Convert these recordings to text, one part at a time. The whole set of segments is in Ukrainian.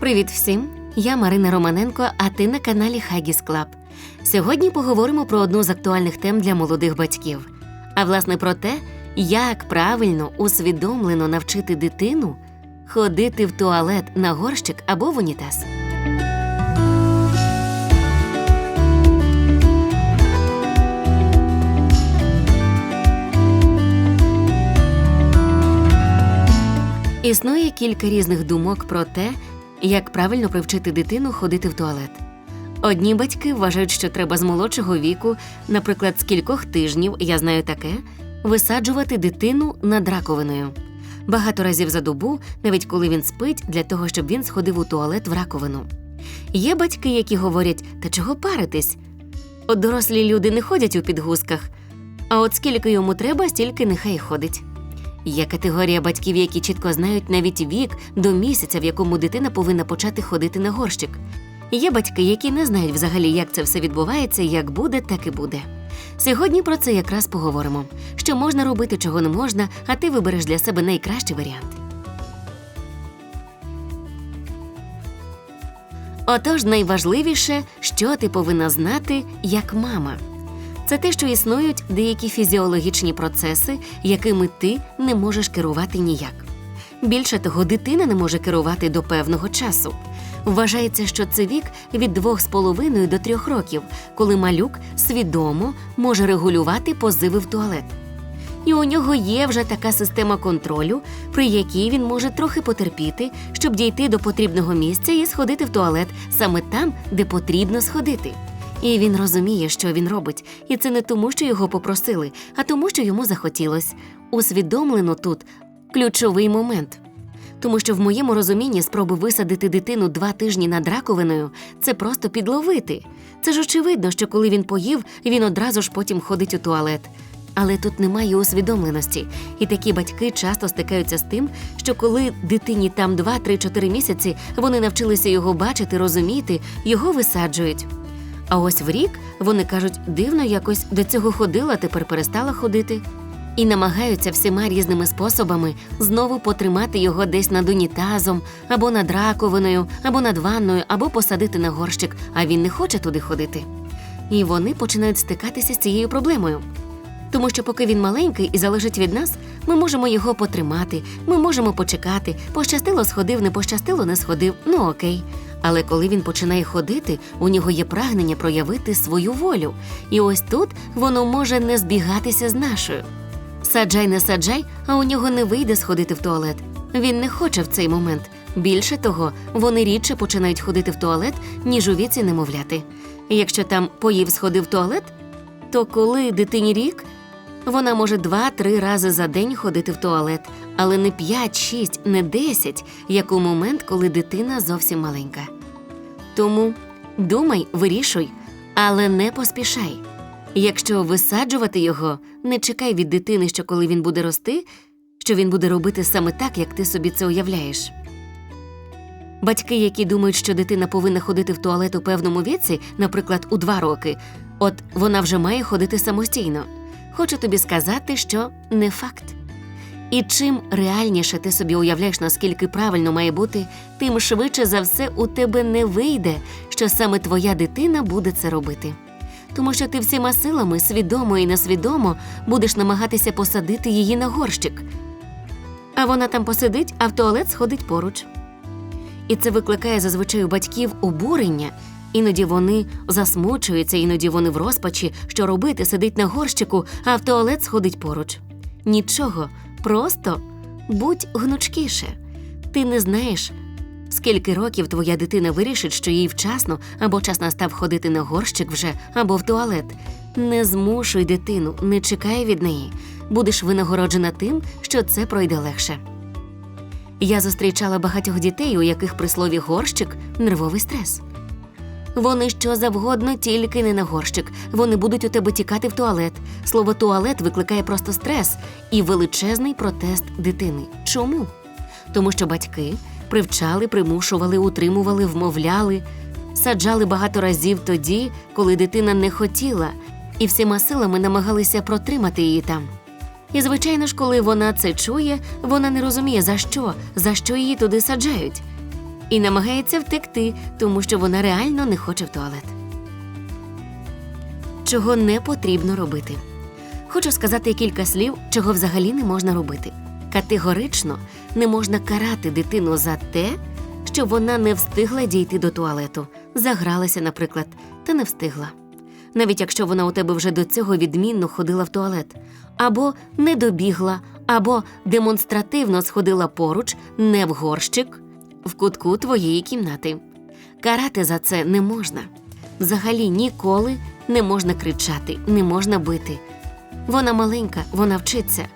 Привіт всім! Я Марина Романенко, а ти на каналі Хагіс Клаб. Сьогодні поговоримо про одну з актуальних тем для молодих батьків. А власне про те, як правильно усвідомлено навчити дитину ходити в туалет на горщик або в унітаз. Існує кілька різних думок про те, як правильно привчити дитину ходити в туалет. Одні батьки вважають, що треба з молодшого віку, наприклад, з кількох тижнів, я знаю таке, висаджувати дитину над раковиною. Багато разів за добу, навіть коли він спить, для того, щоб він сходив у туалет в раковину. Є батьки, які говорять, та чого паритись? От дорослі люди не ходять у підгузках, а от скільки йому треба, стільки нехай ходить. Є категорія батьків, які чітко знають навіть вік до місяця, в якому дитина повинна почати ходити на горщик. Є батьки, які не знають взагалі, як це все відбувається, як буде, так і буде. Сьогодні про це якраз поговоримо: що можна робити, чого не можна, а ти вибереш для себе найкращий варіант. Отож, найважливіше, що ти повинна знати як мама. Це те, що існують деякі фізіологічні процеси, якими ти не можеш керувати ніяк. Більше того, дитина не може керувати до певного часу. Вважається, що це вік від 2,5 до 3 років, коли малюк свідомо може регулювати позиви в туалет. І у нього є вже така система контролю, при якій він може трохи потерпіти, щоб дійти до потрібного місця і сходити в туалет саме там, де потрібно сходити. І він розуміє, що він робить, і це не тому, що його попросили, а тому, що йому захотілось. Усвідомлено тут ключовий момент. Тому що в моєму розумінні спроби висадити дитину два тижні над раковиною це просто підловити. Це ж очевидно, що коли він поїв, він одразу ж потім ходить у туалет. Але тут немає усвідомленості, і такі батьки часто стикаються з тим, що коли дитині там 2-3-4 місяці вони навчилися його бачити, розуміти, його висаджують. А ось в рік вони кажуть, дивно якось до цього ходила, тепер перестала ходити. І намагаються всіма різними способами знову потримати його десь над унітазом, або над раковиною, або над ванною, або посадити на горщик, а він не хоче туди ходити. І вони починають стикатися з цією проблемою. Тому що, поки він маленький і залежить від нас, ми можемо його потримати, ми можемо почекати. Пощастило сходив, не пощастило, не сходив. Ну окей. Але коли він починає ходити, у нього є прагнення проявити свою волю. І ось тут воно може не збігатися з нашою. Саджай, не саджай, а у нього не вийде сходити в туалет. Він не хоче в цей момент. Більше того, вони рідше починають ходити в туалет, ніж у віці немовляти. Якщо там поїв сходив в туалет, то коли дитині рік, вона може два-три рази за день ходити в туалет, але не п'ять, шість, не десять, як у момент, коли дитина зовсім маленька. Тому думай, вирішуй, але не поспішай. Якщо висаджувати його, не чекай від дитини, що коли він буде рости, що він буде робити саме так, як ти собі це уявляєш. Батьки, які думають, що дитина повинна ходити в туалет у певному віці, наприклад, у два роки, от вона вже має ходити самостійно. Хочу тобі сказати, що не факт. І чим реальніше ти собі уявляєш, наскільки правильно має бути, тим швидше за все у тебе не вийде, що саме твоя дитина буде це робити. Тому що ти всіма силами, свідомо і несвідомо, будеш намагатися посадити її на горщик. А вона там посидить, а в туалет сходить поруч. І це викликає зазвичай у батьків обурення. Іноді вони засмучуються, іноді вони в розпачі, що робити, сидить на горщику, а в туалет сходить поруч. Нічого, просто будь гнучкіше. Ти не знаєш, скільки років твоя дитина вирішить, що їй вчасно або час настав ходити на горщик вже або в туалет. Не змушуй дитину, не чекай від неї. Будеш винагороджена тим, що це пройде легше. Я зустрічала багатьох дітей, у яких при слові горщик нервовий стрес. Вони що завгодно, тільки не на горщик. Вони будуть у тебе тікати в туалет. Слово туалет викликає просто стрес і величезний протест дитини. Чому? Тому що батьки привчали, примушували, утримували, вмовляли, саджали багато разів тоді, коли дитина не хотіла, і всіма силами намагалися протримати її там. І, звичайно ж, коли вона це чує, вона не розуміє, за що, за що її туди саджають. І намагається втекти, тому що вона реально не хоче в туалет. Чого не потрібно робити. Хочу сказати кілька слів, чого взагалі не можна робити. Категорично не можна карати дитину за те, що вона не встигла дійти до туалету, загралася, наприклад, та не встигла. Навіть якщо вона у тебе вже до цього відмінно ходила в туалет, або не добігла, або демонстративно сходила поруч, не в горщик, в кутку твоєї кімнати. Карати за це не можна. Взагалі ніколи не можна кричати, не можна бити. Вона маленька, вона вчиться.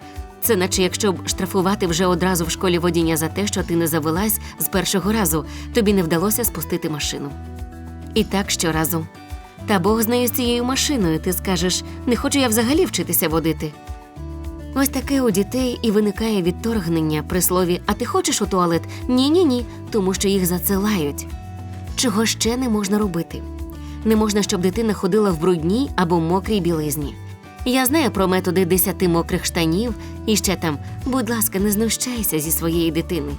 Це наче якщо б штрафувати вже одразу в школі водіння за те, що ти не завелась з першого разу, тобі не вдалося спустити машину. І так щоразу. Та Бог з нею з цією машиною, ти скажеш, не хочу я взагалі вчитися водити. Ось таке у дітей і виникає відторгнення при слові А ти хочеш у туалет? Ні, ні, ні, тому що їх зацилають. Чого ще не можна робити? Не можна, щоб дитина ходила в брудній або мокрій білизні. Я знаю про методи десяти мокрих штанів і ще там, будь ласка, не знущайся зі своєї дитини.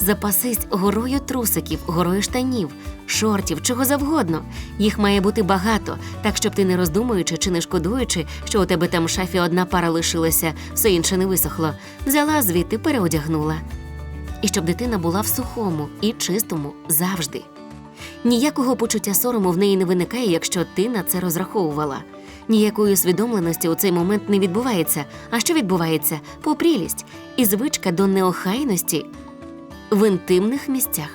Запасись горою трусиків, горою штанів, шортів, чого завгодно. Їх має бути багато, так щоб ти не роздумуючи чи не шкодуючи, що у тебе там в шафі одна пара лишилася, все інше не висохло, взяла звідти, переодягнула. І щоб дитина була в сухому і чистому завжди. Ніякого почуття сорому в неї не виникає, якщо ти на це розраховувала. Ніякої усвідомленості у цей момент не відбувається. А що відбувається? Попрілість і звичка до неохайності в інтимних місцях.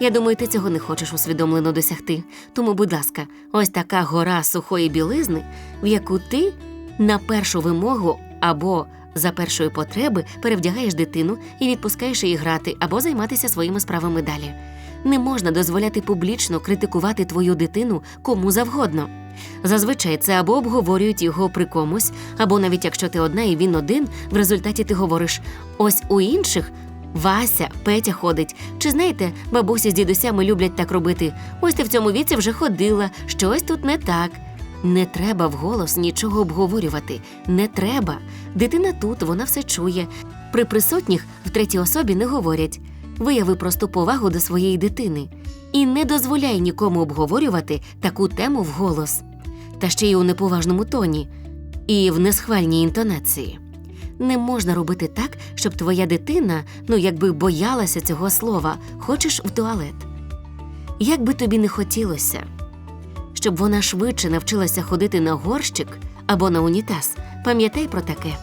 Я думаю, ти цього не хочеш усвідомлено досягти. Тому, будь ласка, ось така гора сухої білизни, в яку ти на першу вимогу або за першої потреби перевдягаєш дитину і відпускаєш її грати або займатися своїми справами далі. Не можна дозволяти публічно критикувати твою дитину кому завгодно. Зазвичай це або обговорюють його при комусь, або навіть якщо ти одна і він один, в результаті ти говориш: ось у інших Вася, Петя ходить. Чи знаєте, бабусі з дідусями люблять так робити? Ось ти в цьому віці вже ходила, щось тут не так. Не треба вголос нічого обговорювати. Не треба. Дитина тут, вона все чує. При присутніх в третій особі не говорять. Вияви просту повагу до своєї дитини і не дозволяй нікому обговорювати таку тему вголос, та ще й у неповажному тоні і в несхвальній інтонації. Не можна робити так, щоб твоя дитина, ну якби боялася цього слова, хочеш в туалет. Як би тобі не хотілося, щоб вона швидше навчилася ходити на горщик або на унітаз, пам'ятай про таке.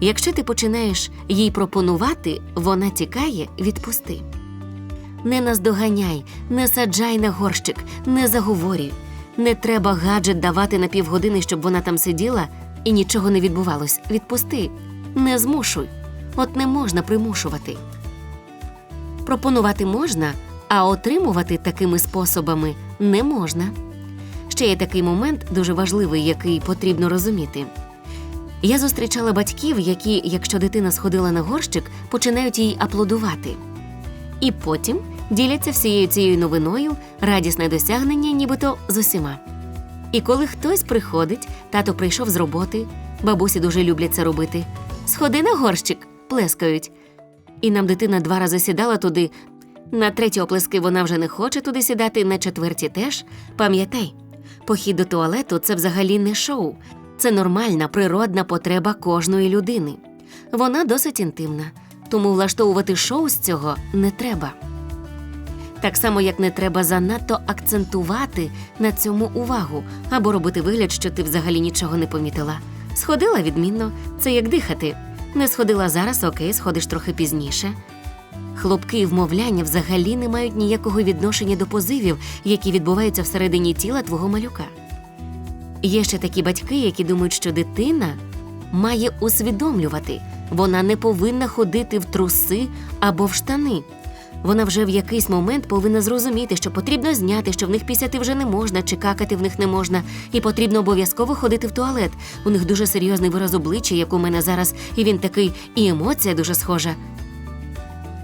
Якщо ти починаєш їй пропонувати, вона тікає, відпусти. Не наздоганяй, не саджай на горщик, не заговорюй. Не треба гаджет давати на півгодини, щоб вона там сиділа і нічого не відбувалось. Відпусти, не змушуй. От не можна примушувати. Пропонувати можна, а отримувати такими способами не можна. Ще є такий момент, дуже важливий, який потрібно розуміти. Я зустрічала батьків, які, якщо дитина сходила на горщик, починають їй аплодувати. І потім діляться всією цією новиною радісне досягнення, нібито з усіма. І коли хтось приходить, тато прийшов з роботи, бабусі дуже люблять це робити. Сходи на горщик, плескають. І нам дитина два рази сідала туди. На треті оплески вона вже не хоче туди сідати, на четверті теж. Пам'ятай, похід до туалету це взагалі не шоу, це нормальна природна потреба кожної людини. Вона досить інтимна, тому влаштовувати шоу з цього не треба. Так само, як не треба занадто акцентувати на цьому увагу або робити вигляд, що ти взагалі нічого не помітила. Сходила відмінно, це як дихати. Не сходила зараз, окей, сходиш трохи пізніше. Хлопки і вмовляння взагалі не мають ніякого відношення до позивів, які відбуваються всередині тіла твого малюка. Є ще такі батьки, які думають, що дитина має усвідомлювати, вона не повинна ходити в труси або в штани. Вона вже в якийсь момент повинна зрозуміти, що потрібно зняти, що в них пісяти вже не можна, чи какати в них не можна, і потрібно обов'язково ходити в туалет. У них дуже серйозний вираз обличчя, як у мене зараз, і він такий, і емоція дуже схожа.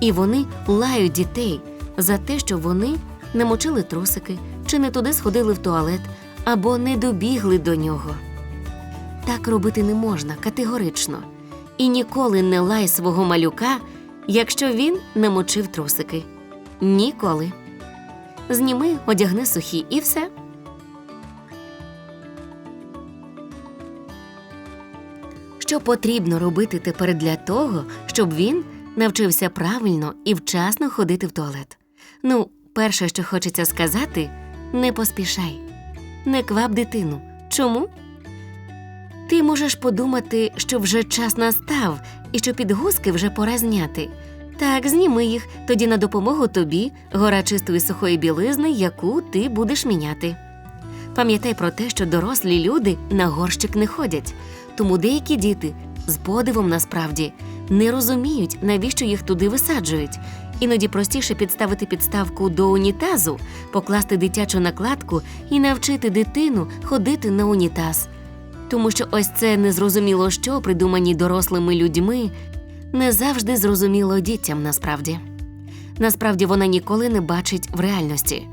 І вони лають дітей за те, що вони не мочили трусики, чи не туди сходили в туалет, або не добігли до нього. Так робити не можна категорично. І ніколи не лай свого малюка, якщо він намочив трусики. ніколи. Зніми, одягни сухі і все. Що потрібно робити тепер для того, щоб він навчився правильно і вчасно ходити в туалет? Ну, перше, що хочеться сказати, не поспішай, не квап дитину. Чому? Ти можеш подумати, що вже час настав і що підгузки вже пора зняти. Так, зніми їх, тоді на допомогу тобі гора чистої сухої білизни, яку ти будеш міняти. Пам'ятай про те, що дорослі люди на горщик не ходять, тому деякі діти з подивом насправді не розуміють, навіщо їх туди висаджують. Іноді простіше підставити підставку до унітазу, покласти дитячу накладку і навчити дитину ходити на унітаз. Тому що ось це незрозуміло що, придумані дорослими людьми, не завжди зрозуміло дітям насправді. Насправді вона ніколи не бачить в реальності.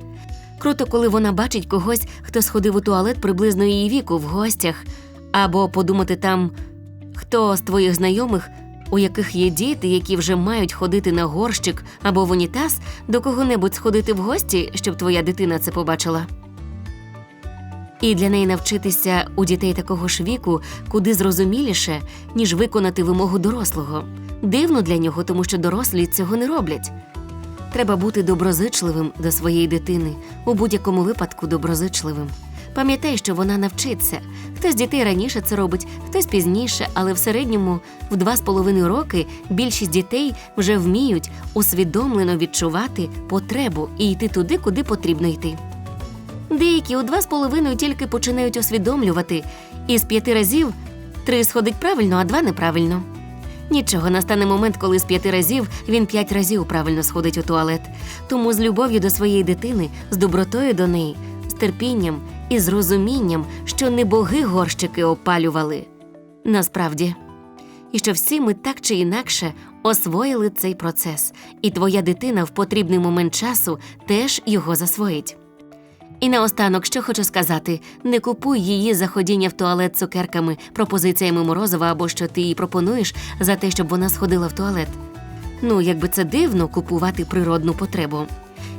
Круто, коли вона бачить когось, хто сходив у туалет приблизно її віку в гостях, або подумати там, хто з твоїх знайомих, у яких є діти, які вже мають ходити на горщик або в унітаз, до кого-небудь сходити в гості, щоб твоя дитина це побачила. І для неї навчитися у дітей такого ж віку куди зрозуміліше, ніж виконати вимогу дорослого. Дивно для нього, тому що дорослі цього не роблять. Треба бути доброзичливим до своєї дитини, у будь-якому випадку доброзичливим. Пам'ятай, що вона навчиться. Хтось дітей раніше це робить, хтось пізніше, але в середньому в два з половиною роки більшість дітей вже вміють усвідомлено відчувати потребу і йти туди, куди потрібно йти. Деякі у два з половиною тільки починають усвідомлювати, і з п'яти разів три сходить правильно, а два неправильно. Нічого, настане момент, коли з п'яти разів він п'ять разів правильно сходить у туалет. Тому з любов'ю до своєї дитини, з добротою до неї, з терпінням і з розумінням, що не боги горщики опалювали. Насправді. І що всі ми так чи інакше освоїли цей процес, і твоя дитина в потрібний момент часу теж його засвоїть. І наостанок, що хочу сказати: не купуй її за ходіння в туалет цукерками, пропозиціями морозива або що ти їй пропонуєш за те, щоб вона сходила в туалет. Ну, якби це дивно купувати природну потребу.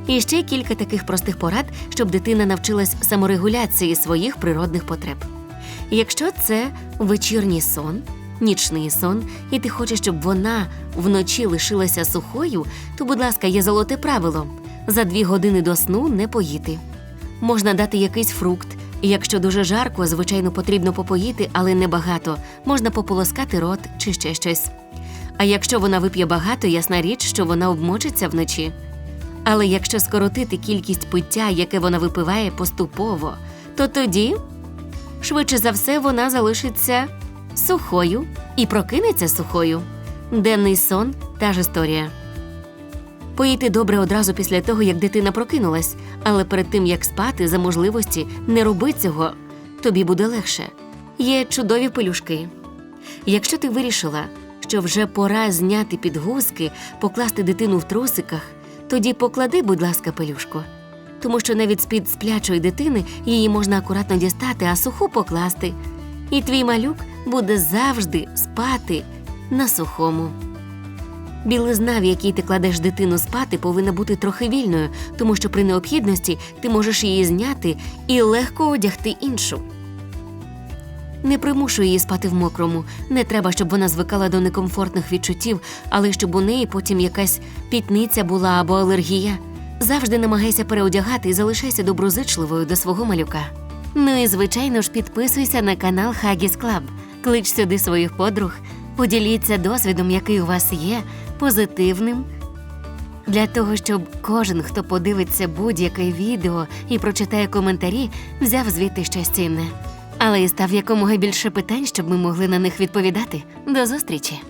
І ще кілька таких простих порад, щоб дитина навчилась саморегуляції своїх природних потреб. Якщо це вечірній сон, нічний сон, і ти хочеш, щоб вона вночі лишилася сухою, то, будь ласка, є золоте правило: за дві години до сну не поїти. Можна дати якийсь фрукт. Якщо дуже жарко, звичайно, потрібно попоїти, але небагато. Можна пополоскати рот чи ще щось. А якщо вона вип'є багато, ясна річ, що вона обмочиться вночі. Але якщо скоротити кількість пиття, яке вона випиває поступово, то тоді, швидше за все, вона залишиться сухою і прокинеться сухою. Денний сон та ж історія. Поїти добре одразу після того, як дитина прокинулась, але перед тим як спати, за можливості не роби цього, тобі буде легше. Є чудові пелюшки. Якщо ти вирішила, що вже пора зняти підгузки, покласти дитину в трусиках, тоді поклади, будь ласка, пелюшку. Тому що навіть з-під сплячої дитини її можна акуратно дістати, а суху покласти. І твій малюк буде завжди спати на сухому. Білизна, в якій ти кладеш дитину спати, повинна бути трохи вільною, тому що при необхідності ти можеш її зняти і легко одягти іншу. Не примушуй її спати в мокрому. Не треба, щоб вона звикала до некомфортних відчуттів, але щоб у неї потім якась пітниця була або алергія. Завжди намагайся переодягати і залишайся доброзичливою до свого малюка. Ну і звичайно ж підписуйся на канал Хагіс Клаб. Клич сюди своїх подруг, поділіться досвідом, який у вас є, позитивним. Для того, щоб кожен, хто подивиться будь-яке відео і прочитає коментарі, взяв звідти щось цінне. Але і став якомога більше питань, щоб ми могли на них відповідати. До зустрічі!